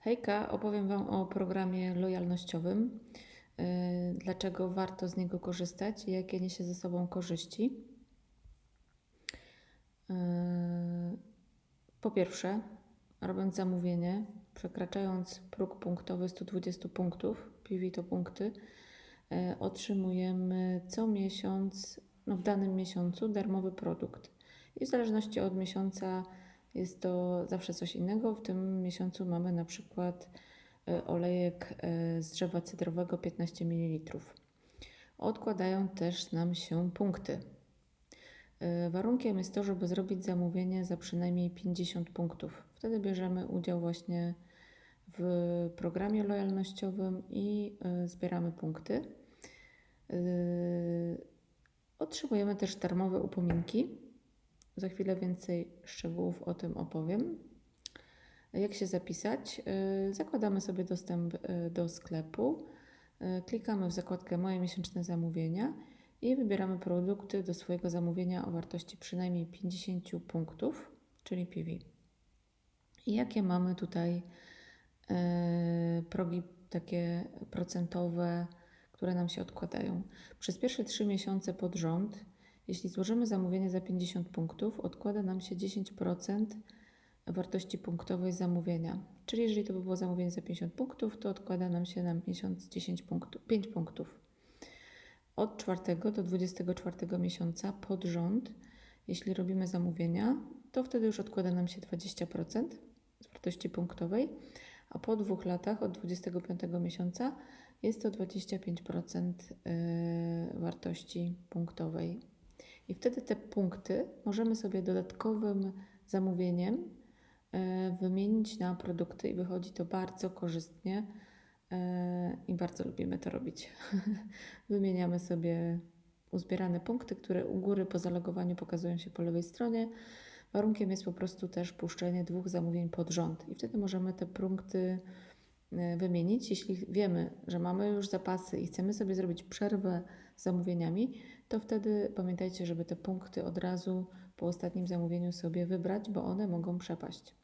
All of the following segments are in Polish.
Hejka, opowiem Wam o programie lojalnościowym. yy, Dlaczego warto z niego korzystać i jakie niesie ze sobą korzyści. Yy, Po pierwsze, robiąc zamówienie, przekraczając próg punktowy 120 punktów, PV to punkty, yy, otrzymujemy co miesiąc, no w danym miesiącu, darmowy produkt. I w zależności od miesiąca jest to zawsze coś innego. W tym miesiącu mamy na przykład e, olejek e, z drzewa cydrowego 15 ml. Odkładają też nam się punkty. E, Warunkiem jest to, żeby zrobić zamówienie za przynajmniej 50 punktów. Wtedy bierzemy udział właśnie w programie lojalnościowym i zbieramy punkty. Otrzymujemy też darmowe upominki. Za chwilę więcej szczegółów o tym opowiem. Jak się zapisać? Yy, Zakładamy sobie dostęp yy, do sklepu, yy, klikamy w zakładkę Moje miesięczne zamówienia i wybieramy produkty do swojego zamówienia o wartości przynajmniej 50 punktów, czyli PV. Jakie mamy tutaj progi takie procentowe, które nam się odkładają? Przez pierwsze 3 miesiące pod rząd jeśli złożymy zamówienie za 50 punktów, odkłada nam się 10% wartości punktowej zamówienia. Czyli jeżeli to by było zamówienie za 50 punktów, to odkłada nam się na miesiąc 10 punktów, 5 punktów. Od 4 do 24 miesiąca pod rząd, jeśli robimy zamówienia, to wtedy już odkłada nam się 20% z wartości punktowej, a po dwóch latach od 25 miesiąca jest to 25% yy, wartości punktowej i wtedy te punkty możemy sobie dodatkowym zamówieniem e, wymienić na produkty i wychodzi to bardzo korzystnie e, i bardzo lubimy to robić. Wymieniamy sobie uzbierane punkty, które u góry po zalogowaniu pokazują się po lewej stronie. Warunkiem jest po prostu też puszczenie dwóch zamówień pod rząd i wtedy możemy te punkty wymienić. Jeśli wiemy, że mamy już zapasy i chcemy sobie zrobić przerwę z zamówieniami, to wtedy pamiętajcie, żeby te punkty od razu po ostatnim zamówieniu sobie wybrać, bo one mogą przepaść.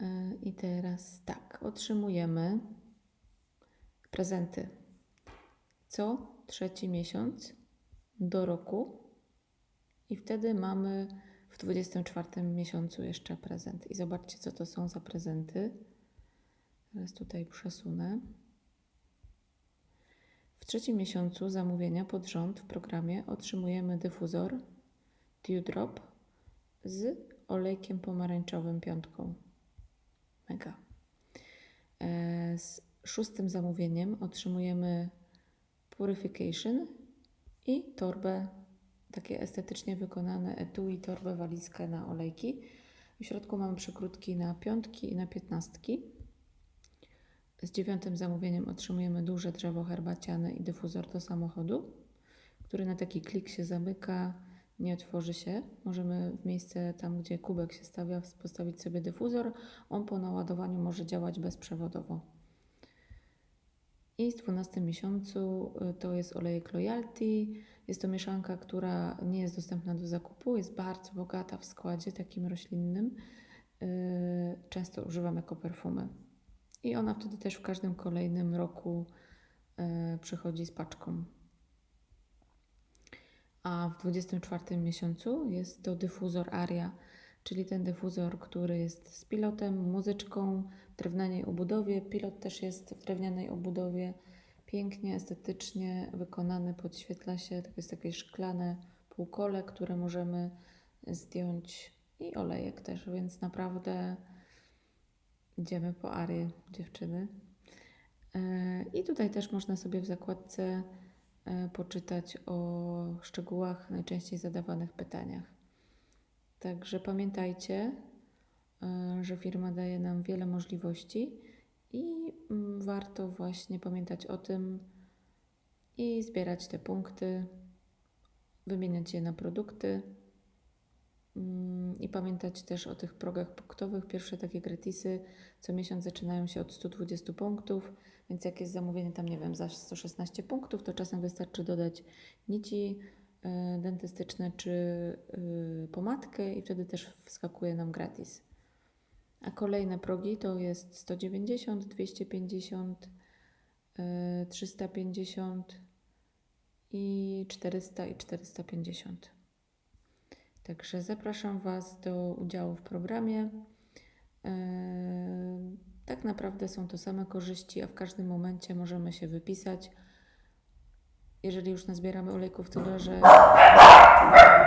Yy, I teraz tak, otrzymujemy prezenty co trzeci miesiąc do roku i wtedy mamy w 24 miesiącu jeszcze prezent. I zobaczcie, co to są za prezenty. Teraz tutaj przesunę. W trzecim miesiącu zamówienia pod rząd w programie otrzymujemy dyfuzor Dewdrop z olejkiem pomarańczowym piątką. Mega. E, Z szóstym zamówieniem otrzymujemy Purification i torbę, takie estetycznie wykonane etui, torbę, walizkę na olejki. W środku mamy przykrótki na piątki i na piętnastki. Z dziewiątym zamówieniem otrzymujemy duże drzewo herbaciane i dyfuzor do samochodu, który na taki klik się zamyka, nie otworzy się. Możemy w miejsce tam, gdzie kubek się stawia, postawić sobie dyfuzor. On po naładowaniu może działać bezprzewodowo. I w 12 miesiącu y, to jest olejek Loyalty. Jest to mieszanka, która nie jest dostępna do zakupu. Jest bardzo bogata w składzie takim roślinnym. Y, Często używam jako perfumy. I ona wtedy też w każdym kolejnym roku y, przychodzi z paczką. A w 24 miesiącu jest to dyfuzor Aria, czyli ten dyfuzor, który jest z pilotem, muzyczką, w drewnianej obudowie. Pilot też jest w drewnianej obudowie, pięknie, estetycznie wykonany, podświetla się. To jest takie szklane półkole, które możemy zdjąć i olejek też, więc naprawdę idziemy po Arię, dziewczyny. E, I tutaj też można sobie w zakładce e, poczytać o szczegółach najczęściej zadawanych pytaniach. Także pamiętajcie, e, że firma daje nam wiele możliwości i mm, warto właśnie pamiętać o tym i zbierać te punkty, wymieniać je na produkty i pamiętać też o tych progach punktowych. Pierwsze takie gratisy co miesiąc zaczynają się od 120 punktów, więc jak jest zamówienie tam, nie wiem, za 116 punktów, to czasem wystarczy dodać nici e, dentystyczne czy y, pomadkę i wtedy też wskakuje nam gratis. A kolejne progi to jest 190, 250, y, 350 i 400 i 450. Także zapraszam Was do udziału w programie. Yy, Tak naprawdę są to same korzyści, a w każdym momencie możemy się wypisać. Jeżeli już nazbieramy olejków, to leży